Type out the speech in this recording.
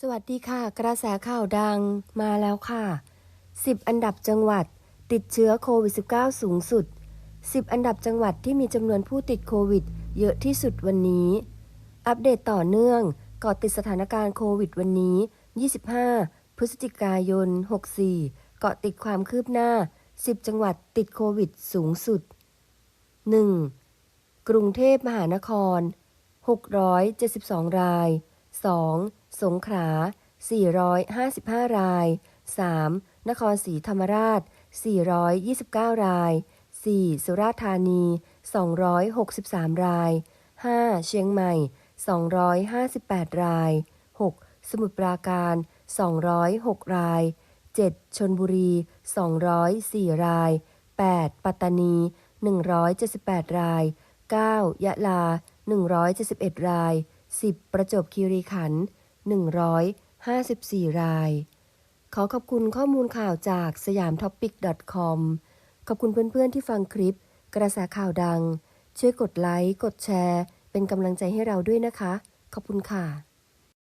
สวัสดีค่ะ กระแสข่าวดังมาแล้วค่ะ 10 อันดับจังหวัดติดเชื้อโควิด -19 สูงสุด 10 อันดับจังหวัดที่มีจำนวนผู้ติดโควิด เยอะที่สุดวันนี้ อัปเดตต่อเนื่องก่อติดสถานการณ์โควิดวันนี้ 25 พฤศจิกายน 64 เกาะติดความคืบหน้า 10 จังหวัดติดโควิดสูงสุด 1. กรุงเทพมหานคร 672 ราย 2. สงขลา455 ราย 3. นครศรีธรรมราช 429 ราย 4. สุราษฎร์ธานี 263 ราย 5. เชียงใหม่ 258 ราย 6. สมุทรปราการ 206 ราย 7. ชนบุรี 204 ราย 8. ปัตตานี 178 ราย 9. ยะลา 171 ราย 10. ประจบคีรีขันธ์154 ราย ขอขอบคุณข้อมูลข่าวจากสยามท็อปิก .com ขอบคุณเพื่อนๆที่ฟังคลิป กระแสข่าวดัง ช่วยกดไลค์ กดแชร์ เป็นกำลังใจให้เราด้วยนะคะ ขอบคุณค่ะ